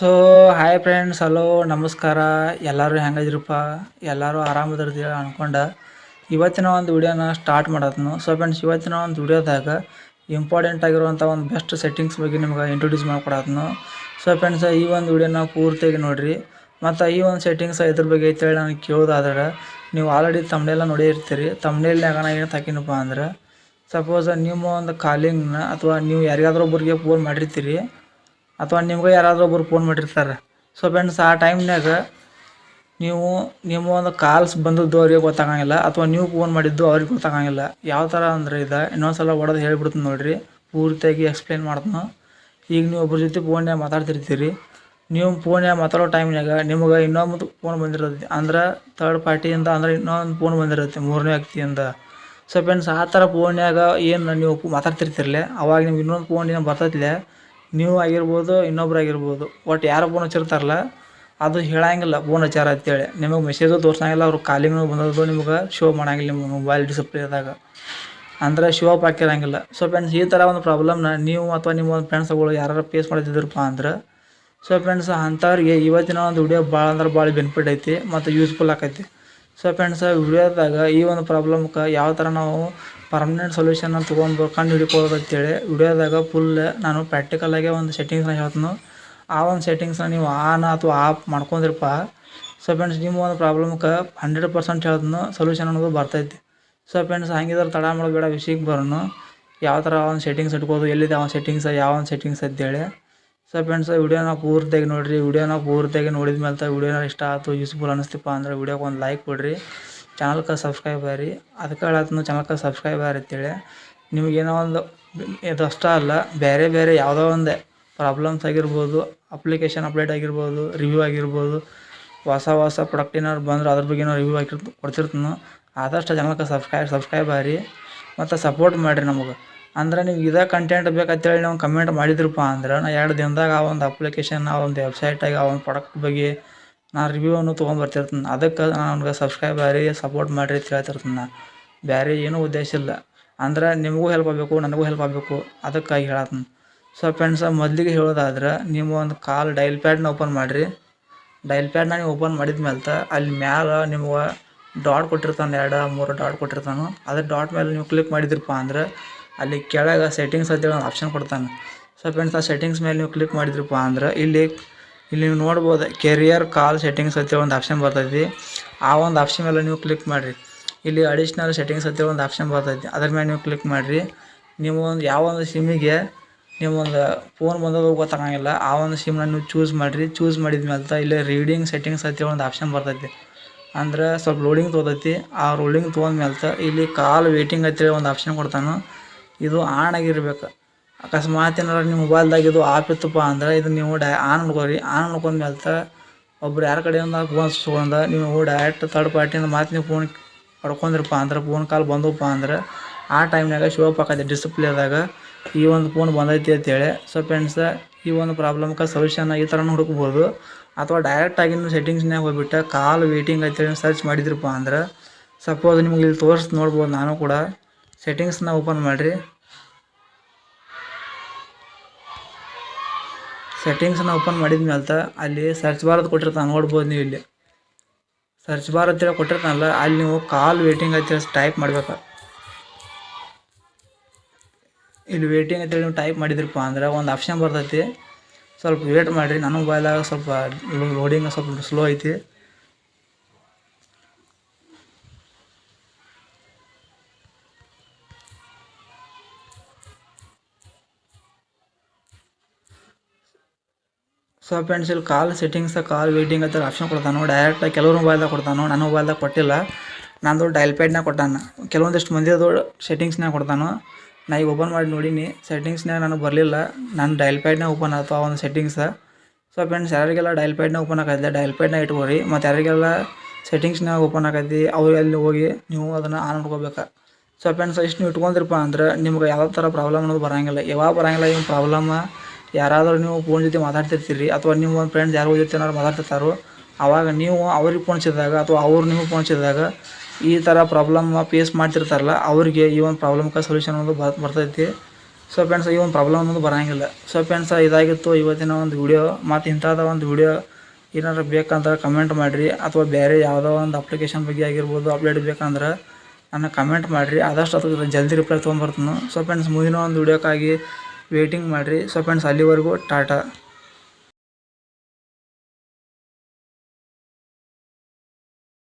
So hi friends hello ನಮಸ್ಕಾರ. ಎಲ್ಲರೂ ಹೆಂಗದಿರಪ್ಪ? ಎಲ್ಲರೂ ಆರಾಮದಿರ್ತೀರ ಅನ್ಕೊಂಡ. ಇವತ್ತಿನ ಒಂದು ವಿಡಿಯೋನ ಸ್ಟಾರ್ಟ್ ಮಾಡತ್ನು. ಸೊ ಫ್ರೆಂಡ್ಸ್ ಇವತ್ತಿನ ಒಂದು ವಿಡಿಯೋದಾಗ ಇಂಪಾರ್ಟೆಂಟ್ ಆಗಿರುವಂಥ ಒಂದು ಬೆಸ್ಟ್ ಸೆಟ್ಟಿಂಗ್ಸ್ ಬಗ್ಗೆ ನಿಮ್ಗೆ ಇಂಟ್ರೊಡ್ಯೂಸ್ ಮಾಡ್ಕೊಡತ್ನು. ಸೊ ಫ್ರೆಂಡ್ಸ್ ಈ ಒಂದು ವಿಡಿಯೋನ ಪೂರ್ತಿಯಾಗಿ ನೋಡಿರಿ. ಮತ್ತು ಈ ಒಂದು ಸೆಟ್ಟಿಂಗ್ಸ್ ಇದ್ರ ಬಗ್ಗೆ ಹೇಳಿ ನನಗೆ ಕೇಳೋದಾದ್ರೆ, ನೀವು ಆಲ್ರೆಡಿ ತಮ್ಮನೆಲ್ಲ ನೋಡಿರ್ತೀರಿ ತಮ್ಮನೇಲಿನಾಗ ಏನು ತಾಕಿನಪ್ಪ ಅಂದ್ರೆ ಸಪೋಸ್ ನಿಮ್ಮ ಒಂದು ಕಾಲಿಂಗ್ನ ಅಥವಾ ನೀವು ಯಾರಿಗಾದ್ರೂ ಒಬ್ಬರಿಗೆ ಫೋನ್ ಮಾಡಿರ್ತೀರಿ. ಅಥವಾ ನಿಮ್ಗೆ ಯಾರಾದರೂ ಒಬ್ಬರು ಫೋನ್ ಮಾಡಿರ್ತಾರೆ. ಸೊ ಫ್ರೆಂಡ್ಸ್ ಆ ಟೈಮ್ನಾಗ ನೀವು ನಿಮ್ಮ ಒಂದು ಕಾಲ್ಸ್ ಬಂದದ್ದು ಅವ್ರಿಗೆ ಗೊತ್ತಾಗಂಗಿಲ್ಲ ಅಥವಾ ನೀವು ಫೋನ್ ಮಾಡಿದ್ದು ಅವ್ರಿಗೆ ಗೊತ್ತಾಗಂಗಿಲ್ಲ. ಯಾವ ಥರ ಅಂದ್ರೆ ಇದು ಇನ್ನೊಂದು ಸಲ ಹೊಡೆದು ಹೇಳ್ಬಿಡ್ತೀನಿ ನೋಡಿರಿ. ಪೂರ್ತಿಯಾಗಿ ಎಕ್ಸ್ಪ್ಲೇನ್ ಮಾಡ್ತೀನಿ. ಈಗ ನೀವು ಒಬ್ಬರ ಜೊತೆ ಫೋನ್ಯಾಗ ಮಾತಾಡ್ತಿರ್ತೀರಿ. ನೀವು ಫೋನ್ಯಾಗ ಮಾತಾಡೋ ಟೈಮ್ನಾಗ ನಿಮಗೆ ಇನ್ನೊಂದು ಫೋನ್ ಬಂದಿರತ್ತೆ. ಅಂದ್ರೆ ಥರ್ಡ್ ಪಾರ್ಟಿಯಿಂದ ಅಂದ್ರೆ ಇನ್ನೊಂದು ಫೋನ್ ಬಂದಿರುತ್ತೆ ಮೂರನೇ ವ್ಯಕ್ತಿಯಿಂದ. ಸೊ ಫ್ರೆಂಡ್ಸ್ ಆ ಥರ ಫೋನ್ಯಾಗ ಏನು ನೀವು ಮಾತಾಡ್ತಿರ್ತಿರಲೇ, ಅವಾಗ ನಿಮ್ಗೆ ಇನ್ನೊಂದು ಫೋನ್ ಏನೋ ಬರ್ತೈತಿಲ್ಲ ನೀವು ಆಗಿರ್ಬೋದು, ಇನ್ನೊಬ್ರು ಆಗಿರ್ಬೋದು ಒಟ್ಟು ಯಾರು ಫೋನ್ ಹಚ್ಚಿರ್ತಾರಲ್ಲ, ಅದು ಹೇಳಂಗಿಲ್ಲ ಫೋನ್ ಹಚ್ಚಾರ ಅಂತೇಳಿ. ನಿಮಗೆ ಮೆಸೇಜು ತೋರ್ಸಂಗಿಲ್ಲ, ಅವ್ರು ಕಾಲಿಂಗ್ ಬಂದದ್ದು ನಿಮ್ಗೆ ಶೋ ಮಾಡಂಗಿಲ್ಲ ನಿಮ್ಮ ಮೊಬೈಲ್ ಡಿಸ್ಪ್ಲೇದಾಗ ಅಂದ್ರೆ ಶೋ ಅಪ್ ಹಾಕಿರಂಗಿಲ್ಲ. ಸೊ ಫ್ರೆಂಡ್ಸ್ ಈ ಥರ ಒಂದು ಪ್ರಾಬ್ಲಮ್ನ ನೀವು ಅಥವಾ ನಿಮ್ಮ ಒಂದು ಫ್ರೆಂಡ್ಸ್ಗಳು ಯಾರು ಫೇಸ್ ಮಾಡ್ತಿದ್ರಪ್ಪ ಅಂದ್ರೆ ಸೊ ಫ್ರೆಂಡ್ಸ್ ಅಂಥವ್ರಿಗೆ ಇವತ್ತಿನ ಒಂದು ವಿಡಿಯೋ ಭಾಳ ಅಂದ್ರೆ ಭಾಳ ಬೆನಿಫಿಟ್ ಐತಿ, ಮತ್ತು ಯೂಸ್ಫುಲ್ ಆಕೈತಿ. ಸೊ ಫ್ರೆಂಡ್ಸ್ ವಿಡಿಯೋದಾಗ ಈ ಒಂದು ಪ್ರಾಬ್ಲಮ್ಗೆ ಯಾವ ಥರ ನಾವು ಪರ್ಮನೆಂಟ್ ಸೊಲ್ಯೂಷನ್ನ ತೊಗೊಂಡು ಕಂಡು ಹಿಡ್ಕೊಳ್ಳೋದು ಅಂತೇಳಿ ವಿಡಿಯೋದಾಗ ಫುಲ್ ನಾನು ಪ್ರಾಕ್ಟಿಕಲಾಗೆ ಒಂದು ಸೆಟ್ಟಿಂಗ್ಸ್ನ ಹೇಳ್ತೀನಿ. ಆ ಒಂದು ಸೆಟ್ಟಿಂಗ್ಸ್ನ ನೀವು ಆನ್ ಅಥವಾ ಆಫ್ ಮಾಡ್ಕೊಂಡಿರ್ಪ ಸೊ ಫ್ರೆಂಡ್ಸ್ ನಿಮ್ಮ ಒಂದು ಪ್ರಾಬ್ಲಮ್ಗೆ ಹಂಡ್ರೆಡ್ ಪರ್ಸೆಂಟ್ ಹೇಳ್ತೀನಿ ಸೊಲ್ಯೂಷನ್ ಅನ್ನೋದು ಬರ್ತೈತಿ. ಸೊ ಫ್ರೆಂಡ್ಸ್ ಹಂಗಿದ್ರೆ ತಡ ಮಾಡೋದು ಬೇಡ ವಿಷಯಕ್ಕೆ ಬರೋನು ಯಾವ ಥರ ಒಂದು ಸೆಟ್ಟಿಂಗ್ಸ್ ಇಟ್ಕೋದು ಎಲ್ಲಿದೆ ಅವನ ಸೆಟ್ಟಿಂಗ್ಸ್ ಯಾವ ಒಂದು ಸೆಟ್ಟಿಂಗ್ಸ್ ಅಂತೇಳಿ. ಸೊ ಫ್ರೆಂಡ್ಸ್ ವಿಡಿಯೋನ ಪೂರ್ತಿಯಾಗಿ ನೋಡಿರಿ. ವಿಡಿಯೋನ ಪೂರ್ತಿಯಾಗಿ ನೋಡಿದ ಮೇಲೆ ವಿಡಿಯೋನ ಇಷ್ಟ ಆಯ್ತು ಯೂಸ್ಫುಲ್ ಅನಿಸ್ತಿಪ್ಪ ಅಂದ್ರೆ ವಿಡಿಯೋಗೆ ಒಂದು ಲೈಕ್ ಕೊಡಿರಿ. ಚಾನಲ್ಗೆ ಸಬ್ಸ್ಕ್ರೈಬ್ ಆಗಿರಿ. ಅದಕ್ಕೆ ಹೇಳತ್ನು ಚಾನಲ್ಗೆ ಸಬ್ಸ್ಕ್ರೈಬ್ ಆರಿ ಅಂತೇಳಿ. ನಿಮಗೇನೋ ಒಂದು ಇದು ಅಷ್ಟೇ ಅಲ್ಲ, ಬೇರೆ ಬೇರೆ ಯಾವುದೋ ಒಂದೇ ಪ್ರಾಬ್ಲಮ್ಸ್ ಆಗಿರ್ಬೋದು ಅಪ್ಲಿಕೇಶನ್ ಅಪ್ಡೇಟ್ ಆಗಿರ್ಬೋದು ರಿವ್ಯೂ ಆಗಿರ್ಬೋದು, ಹೊಸ ಹೊಸ ಪ್ರಾಡಕ್ಟ್ ಏನಾದ್ರು ಬಂದ್ರೆ ಅದ್ರ ಬಗ್ಗೆ ರಿವ್ಯೂ ಆಗಿರ್ತು ಕೊಡ್ತಿರ್ತೀನಿ. ಆದಷ್ಟು ಚಾನಲ್ಗೆ ಸಬ್ಸ್ಕ್ರೈಬ್ ಸಬ್ಸ್ಕ್ರೈಬ್ ಆಗಿರಿ. ಮತ್ತು ಸಪೋರ್ಟ್ ಮಾಡಿರಿ ನಮಗೆ. ಅಂದ್ರೆ ನೀವು ಇದೇ ಕಂಟೆಂಟ್ ಬೇಕಂತೇಳಿ ನಾವು ಕಮೆಂಟ್ ಮಾಡಿದ್ರಪ್ಪ ಅಂದ್ರೆ ನಾ ಎರಡು ದಿನದಾಗ ಆ ಒಂದು ಅಪ್ಲಿಕೇಶನ್ ಆ ಒಂದು ವೆಬ್ಸೈಟಾಗಿ ಆ ಒಂದು ಪ್ರಾಡಕ್ಟ್ ಬಗ್ಗೆ ನಾ ರಿವ್ಯೂವನ್ನು ತೊಗೊಂಬರ್ತಿರ್ತೀನಿ ಅದಕ್ಕೆ ನನಗೆ ಸಬ್ಸ್ಕ್ರೈಬ್ ಆಗಿ ಸಪೋರ್ಟ್ ಮಾಡಿರಿ ಅಂತ ಹೇಳ್ತಿರ್ತೀನಿ ನಾ. ಬೇರೆ ಏನೂ ಉದ್ದೇಶ ಇಲ್ಲ. ಅಂದ್ರೆ ನಿಮಗೂ ಹೆಲ್ಪ್ ಆಗಬೇಕು, ನನಗೂ ಹೆಲ್ಪ್ ಆಗಬೇಕು, ಅದಕ್ಕಾಗಿ ಹೇಳತ್ತೀನಿ ಸೊ ಫ್ರೆಂಡ್ಸ ಮೊದಲಿಗೆ ಹೇಳೋದಾದ್ರೆ ನೀವು ಒಂದು ಕಾಲ್ ಡೈಲ್ ಪ್ಯಾಡ್ನ ಓಪನ್ ಮಾಡಿರಿ. ಡೈಲ್ ಪ್ಯಾಡ್ನ ನೀವು ಓಪನ್ ಮಾಡಿದ ಮೇಲೆ ಅಲ್ಲಿ ಮ್ಯಾಲೆ ನಿಮ್ಗೆ ಡಾಟ್ ಕೊಟ್ಟಿರ್ತಾನೆ, ಎರಡು, ಮೂರು ಡಾಟ್ ಕೊಟ್ಟಿರ್ತಾನೆ. ಅದ್ರ ಡಾಟ್ ಮೇಲೆ ನೀವು ಕ್ಲಿಕ್ ಮಾಡಿದ್ರಪ್ಪ ಅಂದ್ರೆ ಅಲ್ಲಿ ಕೆಳಗೆ ಸೆಟ್ಟಿಂಗ್ಸ್ ಅಂತೇಳಿ ಒಂದು ಆಪ್ಷನ್ ಕೊಡ್ತಾನೆ. ಸೊ ಫ್ರೆಂಡ್ಸ್ ಆ ಸೆಟ್ಟಿಂಗ್ಸ್ ಮೇಲೆ ನೀವು ಕ್ಲಿಕ್ ಮಾಡಿದ್ರಪ್ಪ ಅಂದ್ರೆ ಇಲ್ಲಿ ಇಲ್ಲಿ ನೀವು ನೋಡ್ಬೋದು ಕೆರಿಯರ್ ಕಾಲ್ ಸೆಟ್ಟಿಂಗ್ಸ್ ಅಂತೇಳಿ ಒಂದು ಆಪ್ಷನ್ ಬರ್ತೈತಿ. ಆ ಒಂದು ಆಪ್ಷನ್ ಮೇಲೆ ನೀವು ಕ್ಲಿಕ್ ಮಾಡಿರಿ. ಇಲ್ಲಿ ಅಡಿಷ್ನಲ್ ಸೆಟ್ಟಿಂಗ್ಸ್ ಅಂತೇಳಿ ಒಂದು ಆಪ್ಷನ್ ಬರ್ತೈತಿ. ಅದ್ರ ಮೇಲೆ ನೀವು ಕ್ಲಿಕ್ ಮಾಡಿರಿ. ನೀವು ಒಂದು ಯಾವ ಒಂದು ಸಿಮ್ಮಿಗೆ ನೀವು ಒಂದು ಫೋನ್ ಬಂದದ್ದು ಗೊತ್ತಾಗಂಗಿಲ್ಲ. ಆ ಒಂದು ಸಿಮ್ನ ನೀವು ಚೂಸ್ ಮಾಡಿರಿ. ಚೂಸ್ ಮಾಡಿದ ಮೇಲೆ ಇಲ್ಲಿ ರೀಡಿಂಗ್ ಸೆಟ್ಟಿಂಗ್ಸ್ ಅಂತೇಳಿ ಒಂದು ಆಪ್ಷನ್ ಬರ್ತೈತಿ. ಅಂದ್ರೆ ಸ್ವಲ್ಪ ಲೋಡಿಂಗ್ ತೊಗೊತೈತಿ. ಆ ಲೋಡಿಂಗ್ ತೊಗೊಂಡ್ಮೇಲೆ ಇಲ್ಲಿ ಕಾಲ್ ವೇಟಿಂಗ್ ಅಂತೇಳಿ ಒಂದು ಆಪ್ಷನ್ ಕೊಡ್ತಾನೆ. ಇದು ಆನ್ ಆಗಿರ್ಬೇಕು ಅಕಸ್ಮಾತ್ ಏನಾರ ನಿಮ್ಮ ಮೊಬೈಲ್ದಾಗ ಇದು ಆಫ್ ಇತ್ತಪ್ಪ ಅಂದ್ರೆ ಇದು ನೀವು ಡೈ, ಆನ್ ಮಾಡ್ಕೊರಿ. ಆನ್ ಮಾಡ್ಕೊಂಡ್ಮೇಲೆ ಒಬ್ರು ಯಾರ ಕಡೆಯಿಂದ ಫೋನ್ ತೊಗೊಂಡ ನೀವು ಡೈರೆಕ್ಟ್ ತರ್ಡ್ ಪಾರ್ಟಿಯಿಂದ ಮಾತು ನೀವು ಫೋನ್ ಪಡ್ಕೊಂಡಿರಪ್ಪ ಅಂದ್ರೆ ಫೋನ್ ಕಾಲ್ ಬಂದವಪ್ಪ ಅಂದ್ರೆ ಆ ಟೈಮ್ನಾಗ ಶೋ ಅಪ್ ಆಕೈತಿ ಡಿಸ್ಪ್ಲೇದಾಗ ಈ ಒಂದು ಫೋನ್ ಬಂದೈತಿ ಅಂತೇಳಿ. ಸೊ ಫ್ರೆಂಡ್ಸ್ ಈ ಒಂದು ಪ್ರಾಬ್ಲಮ್ಗೆ ಸೊಲ್ಯೂಷನ್ ಈ ಥರನೂ ಹುಡುಕ್ಬೋದು. ಅಥವಾ ಡೈರೆಕ್ಟಾಗಿ ನೀವು ಸೆಟ್ಟಿಂಗ್ಸ್ನಾಗ ಹೋಗ್ಬಿಟ್ಟು ಕಾಲ್ ವೇಟಿಂಗ್ ಅಂತೇಳಿ ಸರ್ಚ್ ಮಾಡಿದ್ರಪ್ಪ ಅಂದ್ರೆ ಸಪೋಸ್ ನಿಮ್ಗೆ ಇಲ್ಲಿ ತೋರಿಸಿ ನೋಡ್ಬೋದು ನಾನು ಕೂಡ. ಸೆಟ್ಟಿಂಗ್ಸ್ನ ಓಪನ್ ಮಾಡಿರಿ. ಸೆಟ್ಟಿಂಗ್ಸ್ನ ಓಪನ್ ಮಾಡಿದ ಮೇಲೆ ಅಲ್ಲಿ ಸರ್ಚ್ ಬಾರ್ ಅಂತ ಕೊಟ್ಟಿರ್ತಾನೆ, ನೋಡ್ಬೋದು ನೀವು ಇಲ್ಲಿ. ಸರ್ಚ್ ಬಾರ್ ಅಂತೇಳಿ ಕೊಟ್ಟಿರ್ತಾನಲ್ಲ, ಅಲ್ಲಿ ನೀವು ಕಾಲ್ ವೇಟಿಂಗ್ ಅಂತೇಳಿ ಟೈಪ್ ಮಾಡ್ಬೇಕು. ಇಲ್ಲಿ ವೇಟಿಂಗ್ ಅಂತೇಳಿ ನೀವು ಟೈಪ್ ಮಾಡಿದ್ರಪ್ಪ ಅಂದ್ರೆ ಒಂದು ಆಪ್ಷನ್ ಬರ್ತೈತಿ. ಸ್ವಲ್ಪ ವೇಟ್ ಮಾಡಿರಿ ನನ್ನ ಮೊಬೈಲಾಗ ಸ್ವಲ್ಪ ಲೋಡಿಂಗ್ ಸ್ವಲ್ಪ ಸ್ಲೋ ಐತಿ. ಸೊ ಫ್ರೆಂಡ್ಸ್ ಇಲ್ಲಿ ಕಾಲ್ ಸೆಟ್ಟಿಂಗ್ಸ್ ಕಾಲ್ ವೇಟಿಂಗ್ ಅಂತ ಆಪ್ಷನ್ ಕೊಡ್ತಾನೋ. ಡೈರೆಕ್ಟ್ ಕೆಲವರು ಮೊಬೈಲ್ದಾಗ ಕೊಡ್ತಾನೋ. ನನ್ನ ಮೊಬೈಲ್ದಾಗ ಕೊಟ್ಟಿಲ್ಲ. ನಂದು ಡೈಲ್ ಪ್ಯಾಡ್ನಾಗ ಕೊಟ್ಟಾನ. ಕೆಲವೊಂದಿಷ್ಟು ಮಂದಿದು ಸೆಟ್ಟಿಂಗ್ಸ್ನಾಗ ಕೊಡ್ತಾನೋ. ನಾ ಈಗ ಓಪನ್ ಮಾಡಿ ನೋಡೀನಿ. ಸೆಟ್ಟಿಂಗ್ಸ್ನಾಗ ನನಗೆ ಬರಲಿಲ್ಲ. ನಾನು ಡೈಲ್ ಪ್ಯಾಡ್ನಾಗ ಓಪನ್ ಆಯ್ತು ಆ ಒಂದು ಸೆಟ್ಟಿಂಗ್ಸ ಸೊ ಫ್ರೆಂಡ್ಸ್ ಯಾರಿಗೆಲ್ಲ ಡೈಲ್ ಪ್ಯಾಡ್ನಾಗ ಓಪನ್ ಆಗೈತೆ ಡೈಲ್ ಪ್ಯಾಡ್ನಾಗ ಇಟ್ಕೊಳ್ರಿ ಮತ್ತು ಯಾರಿಗೆಲ್ಲ ಸೆಟ್ಟಿಂಗ್ಸ್ನಾಗ ಓಪನ್ ಆಗೈತಿ ಅವ್ರು ಅಲ್ಲಿ ಹೋಗಿ ನೀವು ಅದನ್ನು ಆನ್ ಮಾಡ್ಕೋಬೇಕು ಸೊ ಫ್ರೆಂಡ್ಸ್ ಇಷ್ಟು ನೀವು ಇಟ್ಕೊಂಡಿರಪ್ಪ ಅಂದ್ರೆ ನಿಮ್ಗೆ ಯಾವ ಥರ ಪ್ರಾಬ್ಲಮ್ ಅನ್ನೋದು ಬರೋಂಗಿಲ್ಲ. ಯಾವಾಗ ಬರೋಂಗಿಲ್ಲ, ಏನು ಪ್ರಾಬ್ಲಮ್ ಯಾರಾದರೂ ನೀವು ಫೋನ್ ಜೊತೆ ಮಾತಾಡ್ತಿರ್ತೀರಿ ಅಥವಾ ನಿಮ್ಮ ಒಂದು ಫ್ರೆಂಡ್ಸ್ ಯಾರೋ ಜೊತೆ ಏನಾದ್ರು ಮಾತಾಡ್ತಿರ್ತಾರೋ ಆವಾಗ ನೀವು ಅವ್ರಿಗೆ ಫೋನ್ ಹಚ್ಚಿದಾಗ ಅಥವಾ ಅವ್ರು ನಿಮಗೆ ಫೋನ್ ಹಚ್ಚಿದಾಗ ಈ ಥರ ಪ್ರಾಬ್ಲಮ್ ಫೇಸ್ ಮಾಡ್ತಿರ್ತಾರಲ್ಲ, ಅವರಿಗೆ ಈ ಒಂದು ಪ್ರಾಬ್ಲಮ್ಗೆ ಸೊಲ್ಯೂಷನ್ ಒಂದು ಬರ್, ಬರ್ತೈತಿ. ಸೊ ಫ್ರೆಂಡ್ಸ್ ಈ ಒಂದು ಪ್ರಾಬ್ಲಮ್ ಅನ್ನೋದು ಬರೋಂಗಿಲ್ಲ. ಸೊ ಫ್ರೆಂಡ್ಸ್ ಇದಾಗಿತ್ತು ಇವತ್ತಿನ ಒಂದು ವಿಡಿಯೋ ಮತ್ತು ಇಂಥದ ಒಂದು ವಿಡಿಯೋ ಏನಾದ್ರು ಬೇಕಂದ್ರೆ ಕಮೆಂಟ್ ಮಾಡಿರಿ, ಅಥವಾ ಬೇರೆ ಯಾವುದೋ ಒಂದು ಅಪ್ಲಿಕೇಶನ್ ಬಗ್ಗೆ ಆಗಿರ್ಬೋದು ಅಪ್ಡೇಟ್ ಬೇಕಂದ್ರೆ ನನ್ನ ಕಮೆಂಟ್ ಮಾಡಿರಿ. ಆದಷ್ಟು ಅದಕ್ಕೆ ಜಲ್ದಿ ರಿಪ್ಲೈ ತೊಗೊಂಬರ್ತೀನಿ ಸೊ ಫ್ರೆಂಡ್ಸ್ ಮುಂದಿನ ಒಂದು ವಿಡಿಯೋಕ್ಕಾಗಿ ವೇಟಿಂಗ್ ಮಾಡ್ರಿ. ಸೊ ಫ್ರೆಂಡ್ಸ್ ಅಲ್ಲಿವರೆಗೂ ಟಾಟಾ.